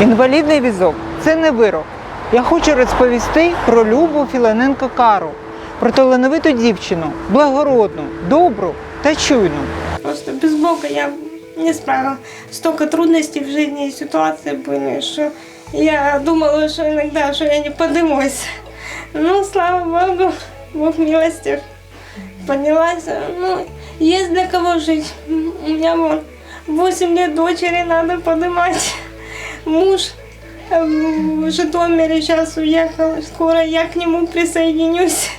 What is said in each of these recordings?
Інвалідний візок це не вирок. Я хочу розповісти про Любу Філоненко Кару, про талановиту дівчину, благородну, добру та чуйну. Просто без Бога я не справила. Столько трудностей в жизни и ситуаций были, что я думала, что иногда, что я не подымусь. Ну, слава Богу, Бог милостив. Поднялась. Ну, есть для кого жить. У меня вон 8 лет дочери надо поднимать Муж э, в Житомире сейчас уехал. Скоро я к нему присоединюсь.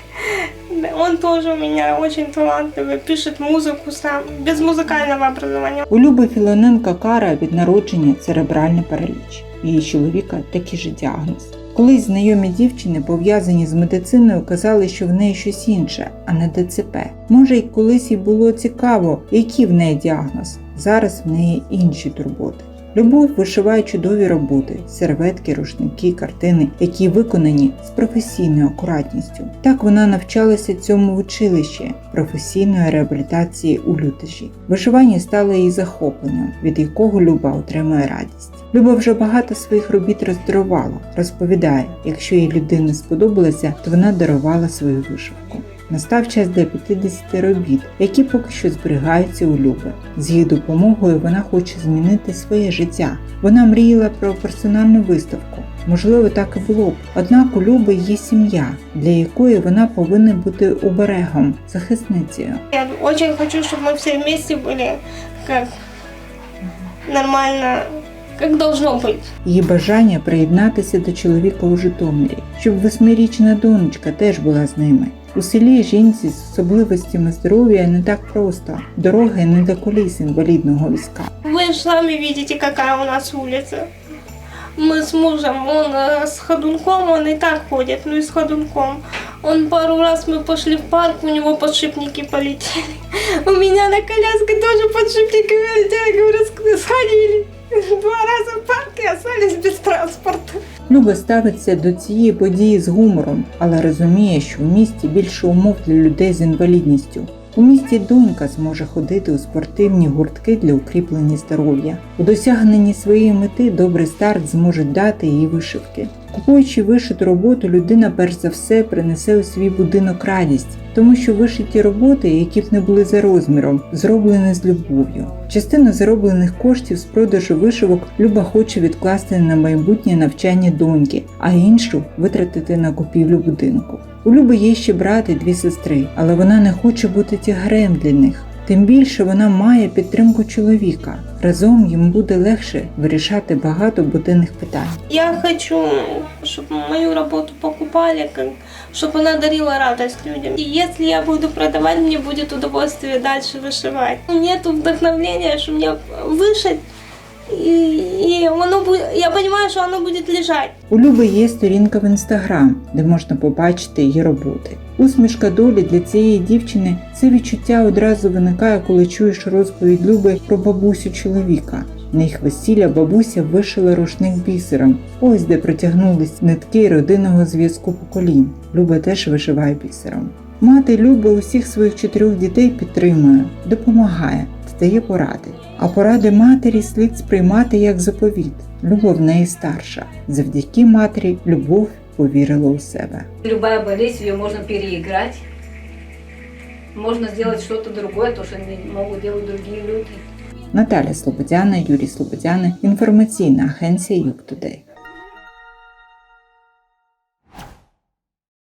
Да, Он тоже у меня очень талантливый, пишет музыку сам, без музыкального образования. У Люби Філоненко Кара від народження церебральний параліч. У Її чоловіка такий же діагноз. Колись знайомі дівчини, пов'язані з медициною, казали, що в неї щось інше, а не ДЦП. Може, й колись їй було цікаво, який в неї діагноз. Зараз в неї інші турботи. Любов вишиває чудові роботи, серветки, рушники, картини, які виконані з професійною акуратністю. Так вона навчалася цьому в училищі професійної реабілітації у лютежі. Вишивання стало її захопленням, від якого Люба отримує радість. Люба вже багато своїх робіт роздарувала. Розповідає, якщо їй людина сподобалася, то вона дарувала свою вишивку. Настав час для 50 робіт, які поки що зберігаються у Люби. З її допомогою вона хоче змінити своє життя. Вона мріяла про персональну виставку. Можливо, так і було б. Однак у Люби є сім'я, для якої вона повинна бути оберегом, захисницею. Я очень хочу, чтобы мы все вместе были как нормально, как должно быть. Її бажання приєднатися до чоловіка у Житомирі, щоб восьмирічна донечка теж була з ними. У селі жінці з особливостями здоров'я не так просто. Дороги не до коліс інвалідного візка. Вы же сами видите, какая у нас улица. Мы с мужем, он э, с ходунком, он и так ходит, ну и с ходунком. Он пару раз мы пошли в парк, у него подшипники полетели. У меня на коляске тоже подшипники полетели, я говорю, «Ск- сходили. Два рази в парк и остались без транспорту. Люба ставиться до цієї події з гумором, але розуміє, що в місті більше умов для людей з інвалідністю. У місті донька зможе ходити у спортивні гуртки для укріплення здоров'я. У досягненні своєї мети добрий старт зможуть дати їй вишивки. Купуючи вишиту роботу, людина перш за все принесе у свій будинок радість, тому що вишиті роботи, які б не були за розміром, зроблені з любов'ю. Частину зароблених коштів з продажу вишивок Люба хоче відкласти на майбутнє навчання доньки, а іншу витратити на купівлю будинку. У Люби є ще брат і дві сестри, але вона не хоче бути тягарем для них. Тим більше вона має підтримку чоловіка. Разом їм буде легше вирішати багато буденних питань. Я хочу, чтобы мою работу покупали, как, чтобы она дарила радость людям. И если я буду продавать, мне будет удовольствие дальше вышивать. Нет вдохновения, что мне вышить, и, и оно будет, я понимаю, что оно будет лежать. У Люби є сторінка в інстаграм, де можна побачити її роботи. Усмішка долі для цієї дівчини це відчуття одразу виникає, коли чуєш розповідь Люби про бабусю чоловіка. На їх весілля бабуся вишила рушник бісером. Ось де протягнулись нитки родинного зв'язку поколінь. Люба теж вишиває бісером. Мати Люби усіх своїх чотирьох дітей підтримує, допомагає, дає поради. А поради матері слід сприймати як заповіт. Любов в неї старша. Завдяки матері любов повірила у себе. Любая болезнь, ее можно переиграть. Можно сделать что-то другое, то, что не могут делать другие люди. Наталя Слободяна, Юрій Слободяна, інформаційна агенція Юг.